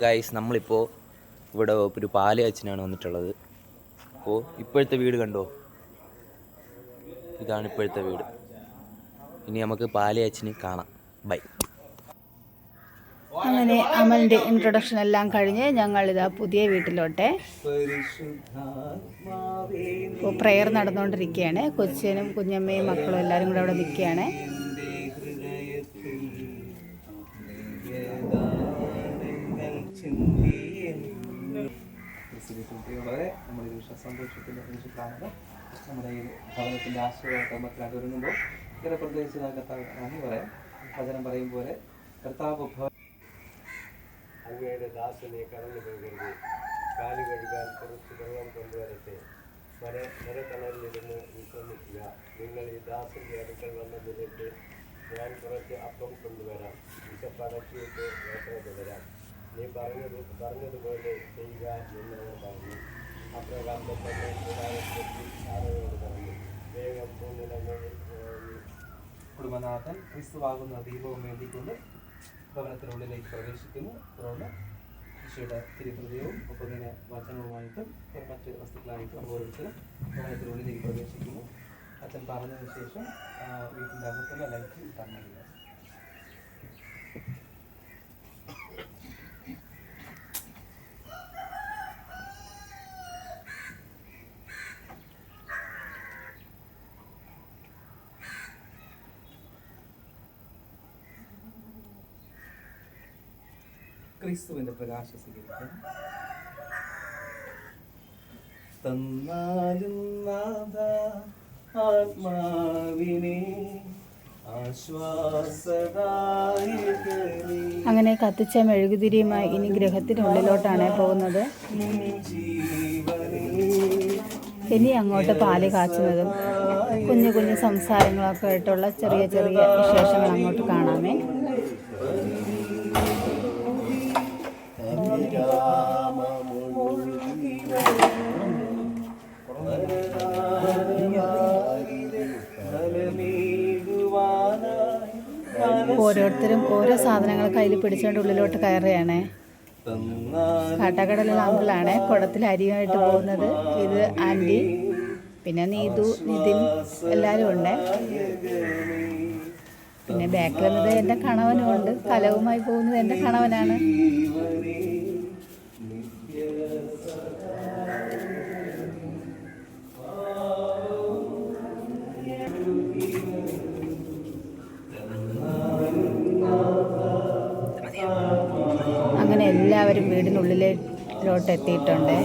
Guys നമ്മളിപ്പോൾ ഇവിടെ ഒരു പാൽ അച്ഛനാണ് വന്നിട്ടുള്ളത്. അപ്പോൾ ഇപ്പോഴത്തെ വീട് കണ്ടോ? ഇതാണ് ഇപ്പോഴത്തെ വീട്. ഇനി നമുക്ക് പാൽ അച്ഛന് കാണാം. ബൈ അങ്ങനെ അമലിന്റെ ഇൻട്രൊഡക്ഷൻ എല്ലാം കഴിഞ്ഞ് ഞങ്ങളിതാ പുതിയ വീട്ടിലോട്ടെ. ഇപ്പോൾ പ്രെയർ നടന്നുകൊണ്ടിരിക്കുകയാണ് കൊച്ചിനും കുഞ്ഞമ്മയും മക്കളും എല്ലാവരും കൂടെ അവിടെ നിൽക്കുകയാണ്. വളരെ നമ്മുടെ ഈ സന്തോഷത്തിന്റെ നിമിഷത്തിലാണ് നമ്മുടെ ഈ ഭവനത്തിന്റെ ആശ്രയ കർമ്മത്തിനായിട്ട് ഒരുങ്ങുമ്പോൾ ഇങ്ങനെ പ്രത്യേകിച്ച് കർത്താവ് നന്ദി പറയാം. ഭജനം പറയും പോലെ കർത്താവ് അങ്ങയുടെ ദാസനെ കടന്നു പോകരുത്. കാൽ കഴുകാൻ കുറച്ച് വെള്ളം കൊണ്ടുവരട്ടെ. മര മരത്തണലിലിരുന്ന് വിശ്രമിക്കുക നിങ്ങൾ ഈ ദാസന്റെ അടുക്കൽ വന്നതിലേക്ക് ഞാൻ കുറച്ച് അപ്പം കൊണ്ടുവരാം. വിശപ്പടക്കിയിട്ട് യാത്ര തുടരാം. നീ പറഞ്ഞത് പറഞ്ഞതുപോലെ ചെയ്യുക എന്ന് അവർ പറഞ്ഞു അപ്രകാരം തന്നെ സാറയോട് പറഞ്ഞു വേഗം മൂന്നിടങ്ങളിൽ കുടുംബനാഥൻ ക്രിസ്തുവാകുന്ന ദീപവും വേണ്ടിക്കൊണ്ട് ഭവനത്തിനുള്ളിലേക്ക് പ്രവേശിക്കുന്നു. തുടർന്ന് ഈശോയുടെ തിരുഹൃദയവും ഒപ്പം തന്നെ വചനവുമായിട്ടും മറ്റ് വസ്തുക്കളായിട്ടും ഓരോരുത്തരും ഭവനത്തിനുള്ളിലേക്ക് പ്രവേശിക്കുന്നു. അച്ഛൻ പറഞ്ഞതിന് ശേഷം വീട്ടിന്റെ അകത്തുള്ള ലൈറ്റ് ഇട്ടാൻ ക്രിസ്തുവിന്റെ പ്രകാശ സ്വീകരിക്കും തന്നാലും നാഥ ആത്മാവിനെ അങ്ങനെ കത്തിച്ച മെഴുകുതിരിയുമായി ഇനി ഗ്രഹത്തിനുള്ളിലോട്ടാണ് പോകുന്നത്. ഇനി അങ്ങോട്ട് പാൽ കാച്ചുന്നതും കുഞ്ഞു കുഞ്ഞു സംസാരങ്ങളൊക്കെ ആയിട്ടുള്ള ചെറിയ ചെറിയ വിശേഷങ്ങൾ അങ്ങോട്ട് കാണാമേ. ഓരോരുത്തരും ഓരോ സാധനങ്ങൾ കയ്യിൽ പിടിച്ചുകൊണ്ട് ഉള്ളിലോട്ട് കയറുകയാണേ. കാട്ടാക്കടലുള്ള അങ്കിളാണ് കുടത്തിൽ അരിയുമായിട്ട് പോകുന്നത്. ഇത് ആന്റി പിന്നെ നീതു നിതിൻ എല്ലാവരും ഉണ്ട്. പിന്നെ ബാക്കിൽ വന്നത് എന്റെ കണവനും ഉണ്ട് കലവുമായി പോകുന്നത് എന്റെ കണവനാണ്. എല്ലാവരും വീടിനുള്ളിലോട്ട് എത്തിയിട്ടുണ്ട്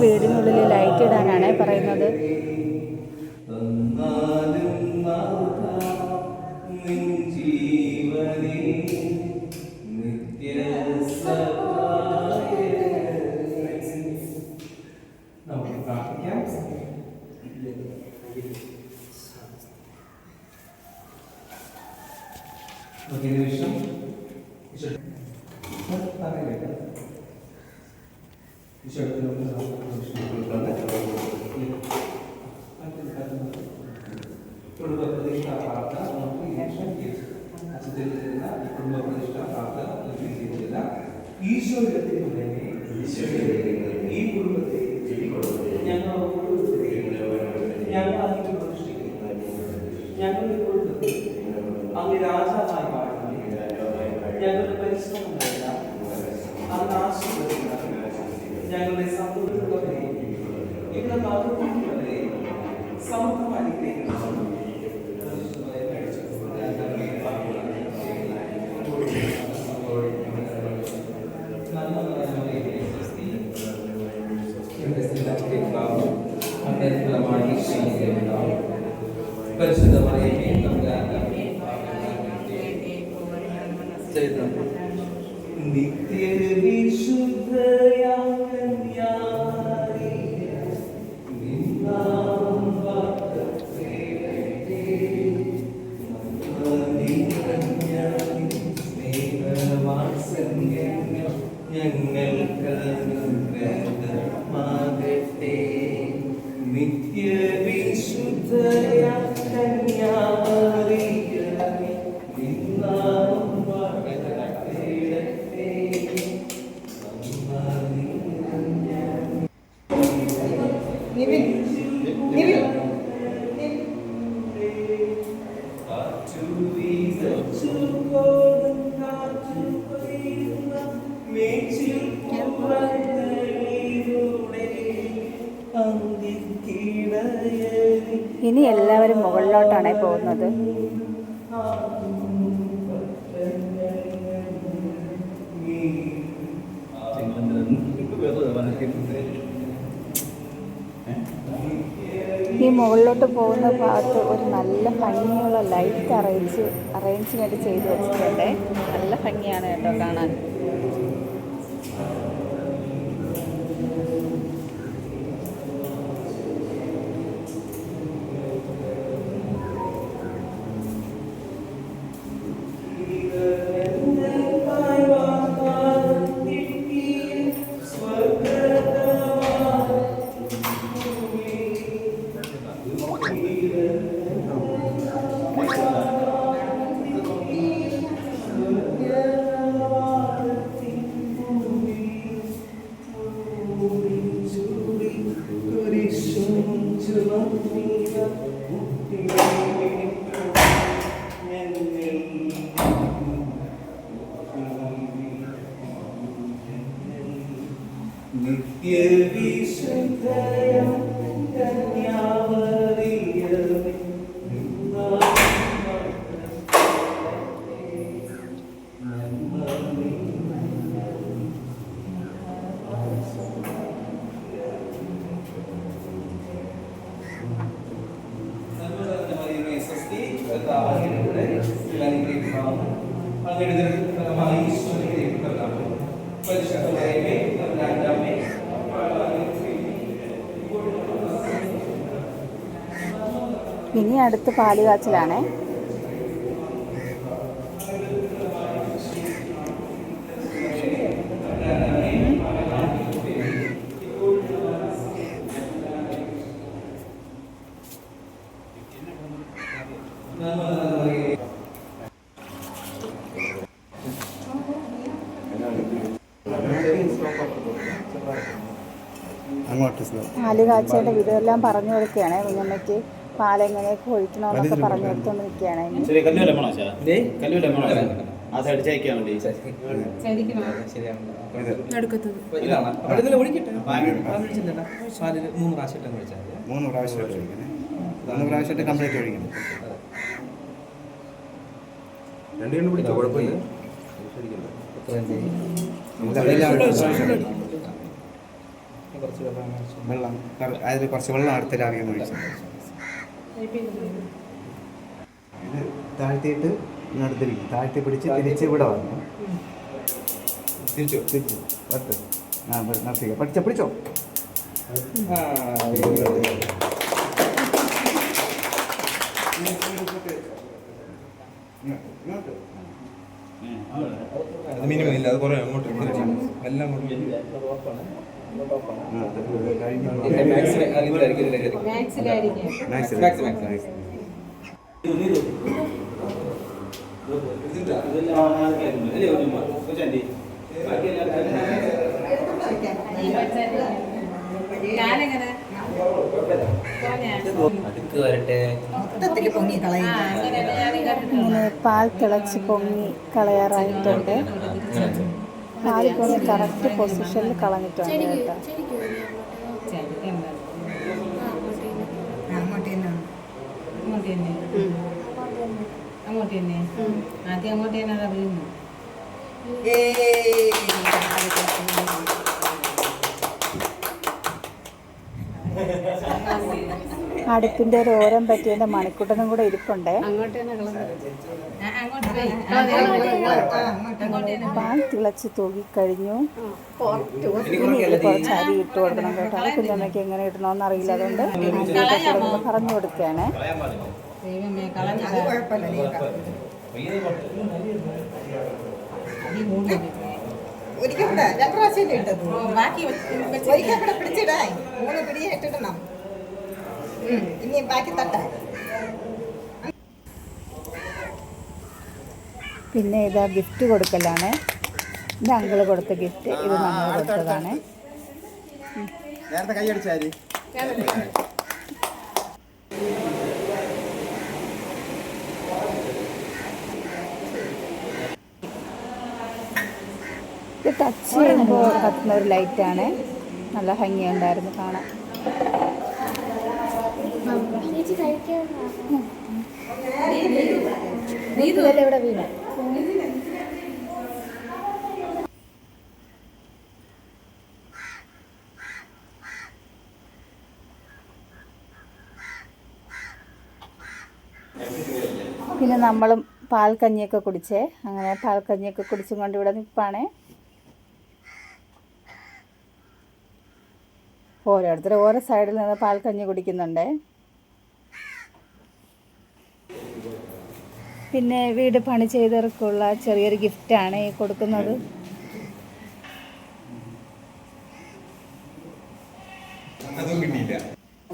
വീടിനുള്ളിൽ ലൈറ്റ് ഇടാനാണ് പറയുന്നത് നിമിഷം ഈശോ- പറയട്ടെ. ഈശോയുടെ ഞങ്ങൾ കുടുംബത്തെ അങ്ങ് രാജാവായി oportunidade. ഈ മുകളിലോട്ട് പോകുന്ന ഭാഗത്ത് ഒരു നല്ല ഭംഗിയുള്ള ലൈറ്റ് അറേഞ്ച് അറേഞ്ച്മെന്റ് ചെയ്ത് വെച്ചിട്ടുണ്ട്. നല്ല ഭംഗിയാണ് കേട്ടോ കാണാൻ. ഇനി അടുത്ത് പാൽ കാച്ചലാണേ പാൽ കാച്ചയുടെ വിധമെല്ലാം പറഞ്ഞു കൊടുക്കുകയാണ് കുഞ്ഞമ്മയ്ക്ക്. പാലെങ്ങനെയൊക്കെ ഒഴിക്കണമെന്നൊക്കെ പറഞ്ഞു കൊടുത്തോണ്ട് നിൽക്കുകയാണ് മൂന്ന് പ്രാവശ്യമായിട്ട് കംപ്ലീറ്റ് ഒഴിക്കണം. കുഴപ്പമില്ല. കുറച്ച് വെള്ളം അതിൽ കുറച്ച് വെള്ളം അടുത്തിലാവിയെന്ന് ഒഴിച്ചു ഇത് താഴ്ത്തിയിട്ട് ഇങ്ങോട്ട് തിരിക്കും താഴ്ത്തി പിടിച്ച് തിരിച്ച് ഇവിടെ വന്നു. തിരിച്ചു? തിരിച്ചു? പത്ത് ആ നിർത്തിക്കുക പഠിച്ചോ? പിടിച്ചോ? ഇങ്ങോട്ട് മിനിമം ഇല്ല. അത് കുറേ അങ്ങോട്ട് എല്ലാം അങ്ങോട്ട് പാൽ തിളച്ച് പൊങ്ങി കളയാറായിട്ടുണ്ട്. പൊങ്ങി കറക്റ്റ് പൊസിഷനിൽ കളഞ്ഞിട്ടുണ്ട് കേട്ടോ. അങ്ങോട്ട് തന്നെ. ആദ്യം അങ്ങോട്ട് തന്നെ അത് അറിയുന്നു അടുപ്പിന്റെ ഒരു ഓരം പറ്റിയ മണിക്കൂട്ടനും കൂടെ ഇരിപ്പുണ്ട്. അങ്ങോട്ട് തന്നെ പാൽ തിളച്ച് തൂകിക്കഴിഞ്ഞു ഇനി ഇതിൽ കുറച്ച് അരി ഇട്ട് കൊടുക്കണം കേട്ടോ. അത് കുഞ്ഞമ്മയ്ക്ക് എങ്ങനെ ഇടണമെന്ന് അറിയില്ല. അതുകൊണ്ട് പറഞ്ഞു കൊടുക്കുകയാണ്. ദൈവമേ കളഞ്ഞ അതി മൂടി ഒരിക്കൽ കൂടെ രണ്ട് പ്രാവശ്യം ഇട്ടത്. ബാക്കി ഒരിക്കൽ കൂടെ മൂന്ന് ഇട്ടിടണം. ഇനി ബാക്കി തട്ടാൻ. പിന്നെ ഇതാ ഗിഫ്റ്റ് കൊടുക്കലാണ്. ഇത് അങ്കിൾ കൊടുത്ത ഗിഫ്റ്റ്. ഇത് നമ്മൾ കൊടുത്തതാണ്. ഇത് ടച്ച് ചെയ്യുമ്പോൾ കത്തുന്ന ഒരു ലൈറ്റാണ് നല്ല ഭംഗിയുണ്ടായിരുന്നു കാണാൻ. ഇതിലല്ലേ ഇവിടെ വീണു? നമ്മളും പാൽ കഞ്ഞിയൊക്കെ കുടിച്ചേ. അങ്ങനെ പാൽ കഞ്ഞിയൊക്കെ കുടിച്ചും കൊണ്ട് ഇവിടെ നിൽപ്പാണേ ഓരോരുത്തർ ഓരോ സൈഡിൽ നിന്ന് പാൽ കഞ്ഞി കുടിക്കുന്നുണ്ടേ. പിന്നെ വീട് പണി ചെയ്തവർക്കുള്ള ചെറിയൊരു ഗിഫ്റ്റാണ് ഈ കൊടുക്കുന്നത് അതും കിട്ടിയില്ല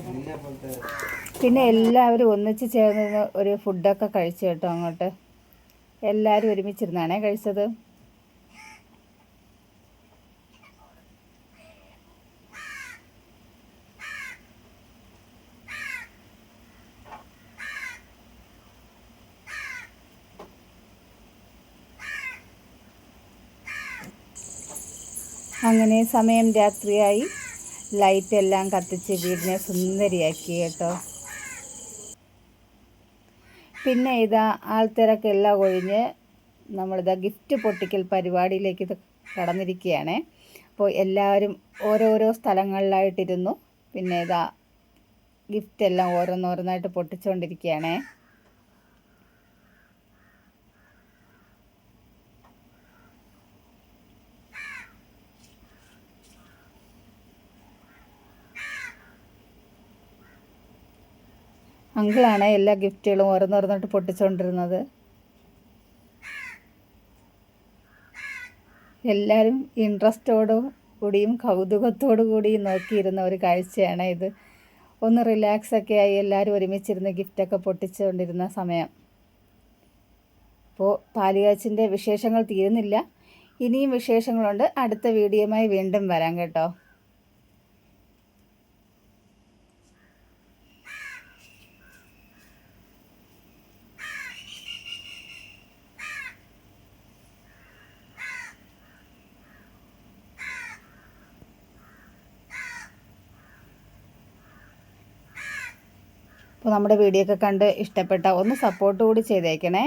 നിന്നെ പോലത്തെ പിന്നെ എല്ലാവരും ഒന്നിച്ച് ചേർന്ന് ഒരു ഫുഡൊക്കെ കഴിച്ചു കേട്ടോ അങ്ങോട്ട്. എല്ലാവരും ഒരുമിച്ചിരുന്നാണേ കഴിച്ചത്. അങ്ങനെ സമയം രാത്രിയായി. ലൈറ്റ് എല്ലാം കത്തിച്ച് വീടിനെ സുന്ദരിയാക്കി കേട്ടോ. പിന്നെ ഇതാ ആൾത്തിരക്കെല്ലാം ഒഴിഞ്ഞ് നമ്മളിതാ ഗിഫ്റ്റ് പൊട്ടിക്കൽ പരിപാടിയിലേക്ക് ഇത് കടന്നിരിക്കുകയാണ്. അപ്പോൾ എല്ലാവരും ഓരോരോ സ്ഥലങ്ങളിലായിട്ടിരുന്നു. പിന്നെ ഇതാ ഗിഫ്റ്റ് എല്ലാം ഓരോന്നോരോന്നായിട്ട് പൊട്ടിച്ചുകൊണ്ടിരിക്കുകയാണേ അങ്കിളാണ് എല്ലാ ഗിഫ്റ്റുകളും ഓരോന്നോരോന്നായിട്ട് പൊട്ടിച്ചുകൊണ്ടിരുന്നത് എല്ലാവരും ഇൻട്രസ്റ്റോടും കൂടിയും കൗതുകത്തോടു കൂടിയും നോക്കിയിരുന്ന ഒരു കാഴ്ചയാണ് ഇത്. ഒന്ന് റിലാക്സ് ഒക്കെ ആയി എല്ലാവരും ഒരുമിച്ചിരുന്ന് ഗിഫ്റ്റൊക്കെ പൊട്ടിച്ചുകൊണ്ടിരുന്ന സമയം. അപ്പോൾ പാലുകാച്ചിന്റെ വിശേഷങ്ങൾ തീരുന്നില്ല. ഇനിയും വിശേഷങ്ങളുണ്ട്. അടുത്ത വീഡിയോയുമായി വീണ്ടും വരാം കേട്ടോ. അപ്പോൾ നമ്മുടെ വീഡിയോ ഒക്കെ കണ്ട് ഇഷ്ടപ്പെട്ട ഒന്ന് സപ്പോർട്ട് കൂടി ചെയ്തേക്കണേ.